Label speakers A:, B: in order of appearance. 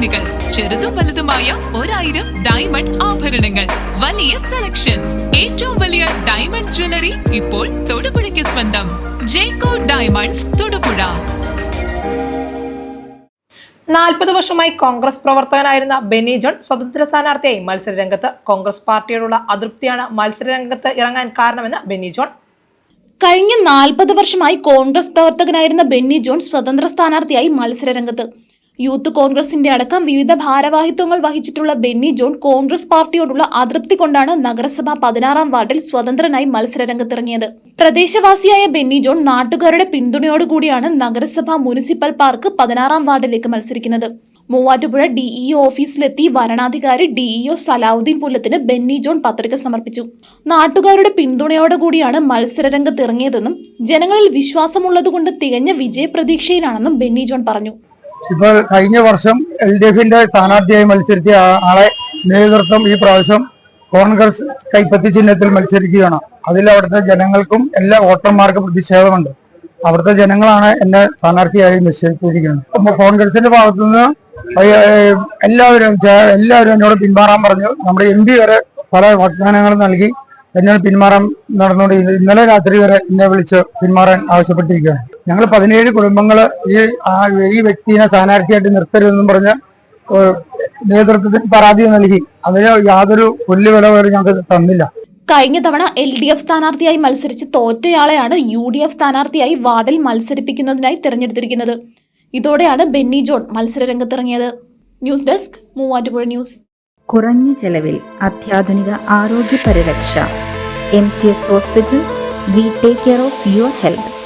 A: ചെയിനുകൾ ചെറുതും വലുതുമായ ഒരായിരം ഡയമണ്ട് ആഭരണങ്ങൾ. വലിയ സെലക്ഷൻ ഏറ്റവും വലിയ ഡയമണ്ട് ജ്വല്ലറി ഇപ്പോൾ തൊടുപുഴയ്ക്ക് സ്വന്തം. ജേക്കോ ഡയമണ്ട്സ് തൊടുപുഴ.
B: നാൽപ്പത് വർഷമായി കോൺഗ്രസ് പ്രവർത്തകനായിരുന്ന ബെന്നി ജോൺ സ്വതന്ത്ര സ്ഥാനാർത്ഥിയായി മത്സരരംഗത്ത് കോൺഗ്രസ് പാർട്ടിയോടുള്ള അതൃപ്തിയാണ് മത്സരരംഗത്ത് ഇറങ്ങാൻ കാരണമെന്ന് ബെന്നി ജോൺ.
C: കഴിഞ്ഞ നാൽപ്പത് വർഷമായി കോൺഗ്രസ് പ്രവർത്തകനായിരുന്ന ബെന്നി ജോൺ സ്വതന്ത്ര സ്ഥാനാർത്ഥിയായി മത്സരരംഗത്ത്. യൂത്ത് കോൺഗ്രസിന്റെ അടക്കം വിവിധ ഭാരവാഹിത്വങ്ങൾ വഹിച്ചിട്ടുള്ള ബെന്നി ജോൺ കോൺഗ്രസ് പാർട്ടിയോടുള്ള അതൃപ്തി കൊണ്ടാണ് നഗരസഭ പതിനാറാം വാർഡിൽ സ്വതന്ത്രനായി മത്സരരംഗത്തിറങ്ങിയത്. പ്രദേശവാസിയായ ബെന്നി ജോൺ നാട്ടുകാരുടെ പിന്തുണയോടുകൂടിയാണ് നഗരസഭ മുനിസിപ്പൽ പാർക്ക് പതിനാറാം വാർഡിലേക്ക് മത്സരിക്കുന്നത്. മൂവാറ്റുപുഴ ഡിഇഒ ഓഫീസിലെത്തി വരണാധികാരി ഡിഇഒ സലാവുദ്ദീൻ പുല്ലത്തിന് ബെന്നി ജോൺ പത്രിക സമർപ്പിച്ചു. നാട്ടുകാരുടെ പിന്തുണയോടെ കൂടിയാണ് മത്സരരംഗത്തിറങ്ങിയതെന്നും ജനങ്ങളിൽ വിശ്വാസമുള്ളതുകൊണ്ട് തികഞ്ഞ വിജയപ്രതീക്ഷയിലാണെന്നും ബെന്നി ജോൺ പറഞ്ഞു.
D: ഇപ്പോൾ കഴിഞ്ഞ വർഷം എൽ ഡി എഫിന്റെ സ്ഥാനാർത്ഥിയായി മത്സരിച്ച ആളെ നേതൃത്വം ഈ പ്രാവശ്യം കോൺഗ്രസ് കൈപ്പത്തി ചിഹ്നത്തിൽ മത്സരിക്കുകയാണ്. അതിൽ അവിടുത്തെ ജനങ്ങൾക്കും എല്ലാ വോട്ടർമാർക്കും പ്രതിഷേധമുണ്ട്. അവിടുത്തെ ജനങ്ങളാണ് എന്നെ സ്ഥാനാർത്ഥിയായി നിശ്ചയിച്ചിരിക്കുന്നത്. അപ്പൊ കോൺഗ്രസിന്റെ ഭാഗത്തു നിന്ന് എല്ലാവരും എല്ലാവരും എന്നോട് പിന്മാറാൻ പറഞ്ഞു. നമ്മുടെ എം പി വരെ പല വാഗ്ദാനങ്ങൾ നൽകി എന്നോട് പിന്മാറാൻ നടന്നുകൊണ്ട് ഇന്നലെ രാത്രി വരെ എന്നെ വിളിച്ച് പിന്മാറാൻ ആവശ്യപ്പെട്ടിരിക്കുകയാണ്. ഞങ്ങൾ പതിനേഴ് കുടുംബങ്ങൾ ഈ ആ- ഈ വ്യക്തിയെ സ്ഥാനാർത്ഥിയായിട്ട് നിർത്തരുതെന്നും പറഞ്ഞ് നേതൃത്വത്തിന് പരാതി നൽകി. അതിന് യാതൊരു പുല്ലുവില വരെ ഞങ്ങൾക്ക് തന്നില്ല.
C: കഴിഞ്ഞ തവണ എൽ ഡി എഫ് സ്ഥാനാർത്ഥിയായി മത്സരിച്ച് തോറ്റയാളെയാണ് യു ഡി എഫ് സ്ഥാനാർത്ഥിയായി വാർഡിൽ മത്സരിപ്പിക്കുന്നതിനായി തിരഞ്ഞെടുത്തിരിക്കുന്നത്. ഇതോടെയാണ് Benny John മത്സരരംഗത്തിറങ്ങിയത്. News desk Muvattupuzha news.
E: കുറഞ്ഞ ചെലവിൽ അത്യാധുനിക ആരോഗ്യ പരിരക്ഷ M C S hospital we take care of your health.